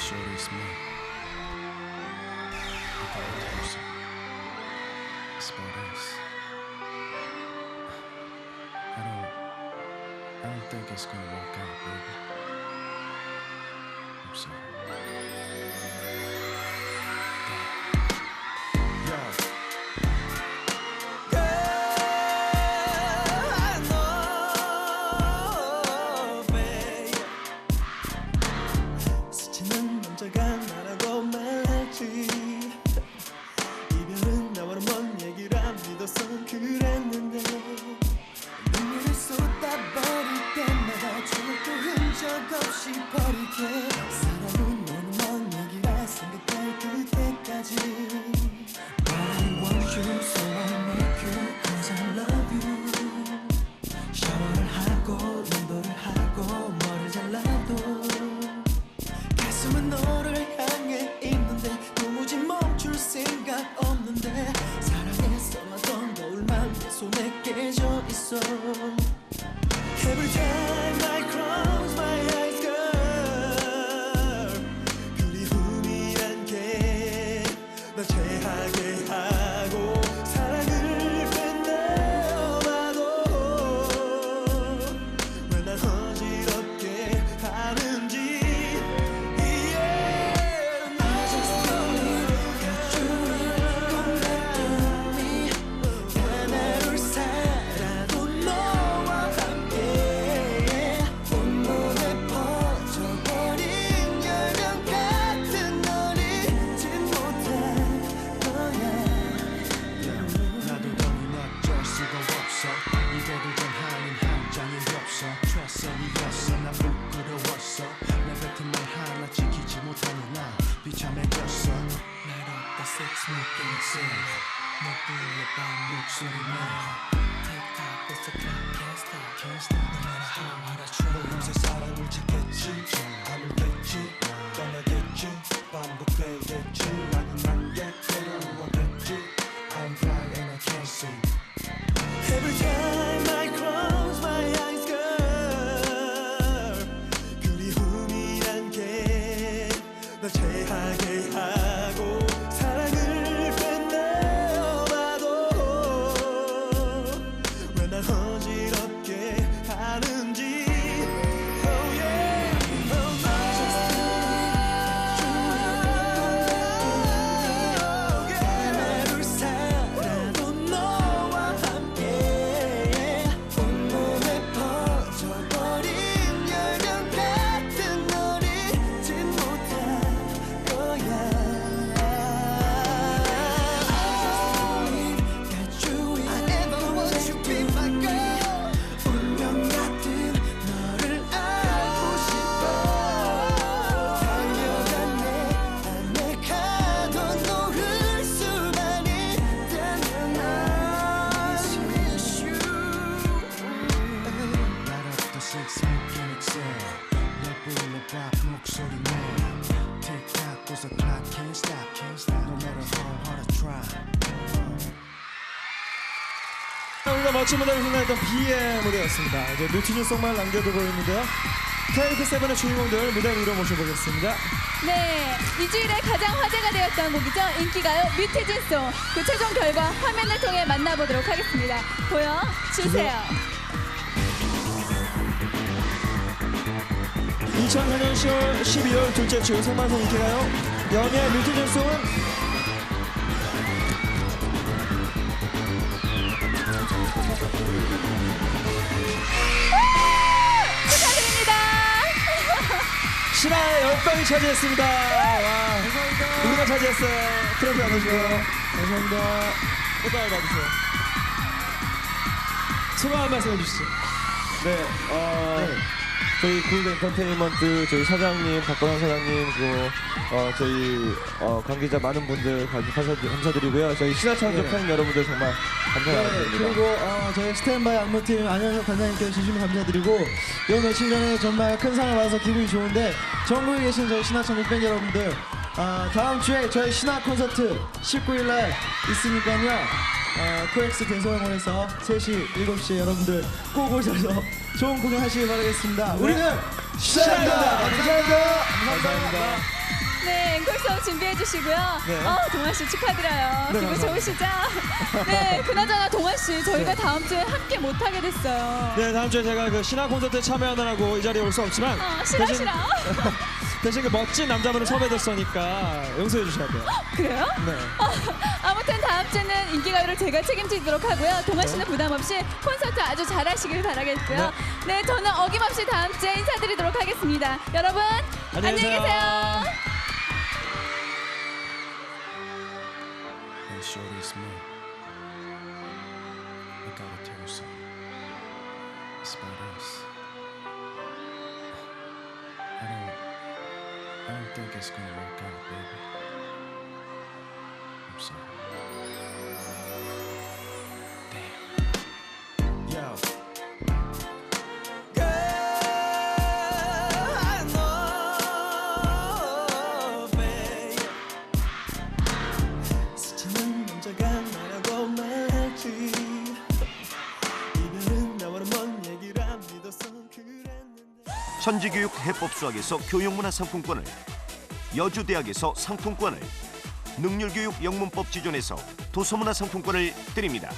shorty is me. I got a person. That's about us. I don't. I don't think it's gonna work out, baby. I'm sorry. I'm flying and can't see Every time 우리가 멋진 무대를 생각했던 B의 무대였습니다. 이제 뮤티즈 송만 남겨두고 있는데요. 테이크 세븐의 주인공들 무대 위로 모셔보겠습니다. 네, 이 주일에 가장 화제가 되었던 곡이죠. 인기가요 뮤티즌송. 그 최종 결과 화면을 통해 만나보도록 하겠습니다. 보여주세요. 2004년 10월 12월 둘째 주 생방송 인기가요. 연예 뮤티즈 송은 축하드립니다. 신화의 열방이 차지했습니다. 와, 우리가 차지했어요. 트로피 받으시고요. 감사합니다. 꽃다발 받으세요. 소감 한 말씀 해주시죠. 네, 어, 저희 굴드 엔터테인먼트 저희 사장님, 박건환 사장님, 그리고 어, 저희 어, 관계자 많은 분들 감- 감사드리고요. 저희 신화창조 팬 여러분들 정말 네, 감사드립니다. 그리고 어, 저희 스탠바이 안무팀 안현석 관장님께 진심으로 감사드리고 요 며칠 전에 정말 큰 상을 받아서 기분이 좋은데 전국에 계신 저희 신화천국 팬 여러분들 아, 다음 주에 저희 신화 콘서트 19일 날 있으니까요 어, 코엑스 대소영원에서 3시 7시에 여러분들 꼭 오셔서 좋은 공연 하시길 바라겠습니다 우리는 신화입니다 감사합니다 감사합니다. 네, 앵콜송 준비해 주시고요. 네. 어, 동환 씨 축하드려요. 네, 기분 감사합니다. 좋으시죠? 네, 그나저나 동환 씨, 저희가 다음 주에 함께 못 하게 됐어요. 네, 다음 주에 제가 그 신화 콘서트에 참여하느라고 이 자리에 올 수 없지만 어, 싫어 대신- 싫어. 대신 그 멋진 남자분을 섭외됐으니까 용서해 주셔야 돼요. 그래요? 네. 아무튼 다음 주는 인기가요를 제가 책임지도록 하고요. 동환 씨는 부담 없이 콘서트 아주 잘하시길 바라겠고요. 네, 저는 어김없이 다음 주에 인사드리도록 하겠습니다. 여러분 안녕히 안녕히 계세요. 계세요. Hey, shorty, it's me. I gotta tell you something. It's about us. I don't. I don't think it's gonna work out. 천지교육 해법 수학에서 교육문화 상품권을 여주대학에서 상품권을 능률교육 영문법 지존에서 도서문화 상품권을 드립니다.